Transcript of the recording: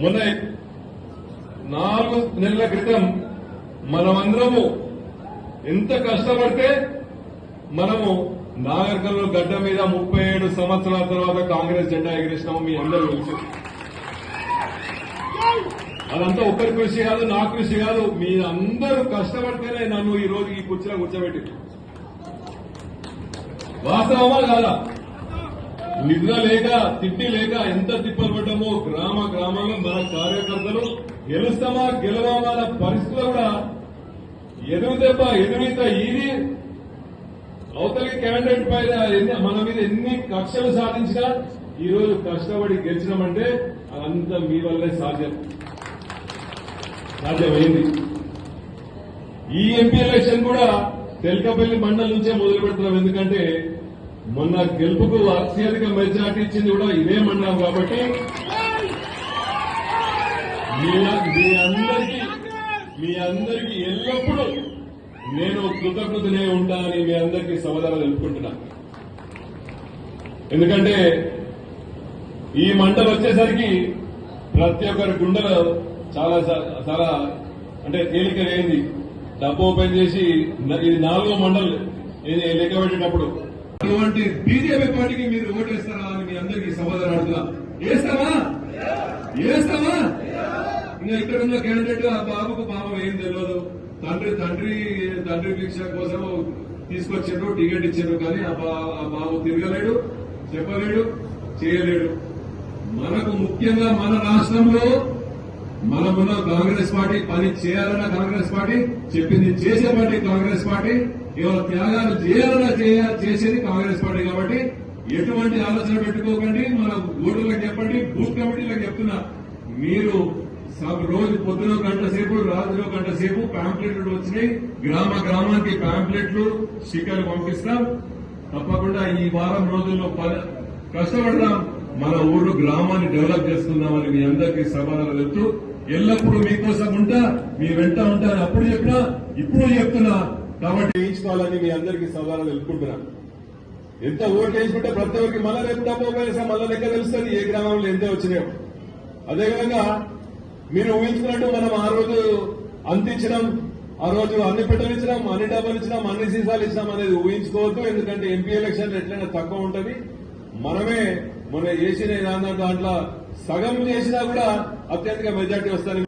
మొన్న నాలుగు నెలల క్రితం మనమందరము ఎంత కష్టపడితే మనము నాగరికల్లో గడ్డ మీద ముప్పై ఏడు సంవత్సరాల తర్వాత కాంగ్రెస్ జెండా ఎగిరేసినాము మీ అందరూ తెలుసు. అదంతా ఒక్కరి కృషి కాదు నా కృషి కాదు. మీ అందరూ కష్టపడితేనే నన్ను ఈ రోజు ఈ కుర్చీలో కూర్చోబెట్టి వాస్తవమా కాదా? నిద్ర లేక తిండి లేక ఎంత తిప్పలు పడ్డామో గ్రామ గ్రామాల్లో మన కార్యకర్తలు గెలుస్తామా గెలవామా అన్న పరిస్థితులు కూడా ఎదురు దెబ్బ ఎదురీత ఇది. అవతలి క్యాండిడేట్ పైన మన మీద ఎన్ని కక్షలు సాధించినా ఈ రోజు కష్టపడి గెలిచినామంటే అదంతా మీ వల్లే సాధ్యం. సాధ్యమైంది. ఈ ఎంపీ ఎలక్షన్ కూడా తెలకపల్లి మండలం నుంచే మొదలు పెడుతున్నాం ఎందుకంటే మొన్న గెలుపుకు అత్యధిక మెజార్టీ ఇచ్చింది కూడా ఇదే మండలం కాబట్టి మీ అందరికీ మీ అందరికీ ఎల్లప్పుడూ నేను కృతజ్ఞతనే ఉంటానని మీ అందరికీ సమాధానం తెలుపుకుంటున్నా. ఎందుకంటే ఈ మంటలు వచ్చేసరికి ప్రతి ఒక్కరి గుండెలో చాలా చాలా అంటే తేలిక అయింది. డబ్బు ఓపెన్ చేసి ఇది నాలుగో మండలి. లెక్క పెట్టేటప్పుడు అటువంటి బీజేపీ పార్టీకి మీరు ఓటేస్తారా అని మీ అందరికీ సమాధానం అడుగుతా వేస్తామా వేస్తామా ఇంకా ఇక్కడ ఉన్న క్యాండిడేట్ ఆ బాబుకు పాపం ఏం తెలియదు తండ్రి తండ్రి తండ్రి భిక్ష కోసం తీసుకొచ్చారు టికెట్ ఇచ్చారు కానీ ఆ ఆ బాబు తిరగలేడు చెప్పలేడు చేయలేడు. మనకు ముఖ్యంగా మన రాష్ట్రంలో మనమున్న కాంగ్రెస్ పార్టీ పని చేయాలన్న కాంగ్రెస్ పార్టీ చెప్పింది చేసే పార్టీ కాంగ్రెస్ పార్టీ ఇవాళ త్యాగాలు చేయాలన్నా చేసేది కాంగ్రెస్ పార్టీ కాబట్టి ఎటువంటి ఆలోచన పెట్టుకోకండి. మన ఓటర్లకు చెప్పండి బూత్ కమిటీలకు చెప్తున్నా. మీరు రోజు పొద్దున గంట సేపు రాత్రి గంట సేపు పాంప్లెట్లు వచ్చినాయి. గ్రామ గ్రామానికి పాంప్లెట్లు స్టిక్కర్లు పంపిస్తాం. తప్పకుండా ఈ వారం రోజుల్లో కష్టపడదాం మన ఊరు గ్రామాన్ని డెవలప్ చేస్తున్నామని మీ అందరికీ సమాధానం చెప్తూ ఎల్లప్పుడూ మీకోసం ఉంటా మీ వెంట ఉంటాను అప్పుడు చెప్పినా ఇప్పుడు చెప్తున్నా. కాబట్టి వేయించుకోవాలని మీ అందరికీ సవాలు తెలుపుకుంటున్నాను ఎంత ఓట్లు వేసుకుంటే ప్రతి ఒక్కరికి మళ్ళా రేపు డబ్బు ఉపయోగిస్తే మళ్ళా లెక్క తెలుస్తుంది ఏ గ్రామంలో ఎంత వచ్చినాయో. అదేవిధంగా మీరు ఊహించుకున్నట్టు మనం ఆ రోజు అందించడం ఆ రోజు అన్ని పెట్టలు ఇచ్చినాం అన్ని డబ్బులు ఇచ్చినాం అన్ని సీసాలు ఇచ్చినాం అనేది ఊహించుకోవద్దు. ఎందుకంటే ఎంపీ ఎలక్షన్ ఎట్లయినా తక్కువ ఉంటుంది. మనమే మన చేసిన దాంట్లో దాంట్లో సగం చేసినా కూడా అత్యధిక మెజార్టీ వస్తుంది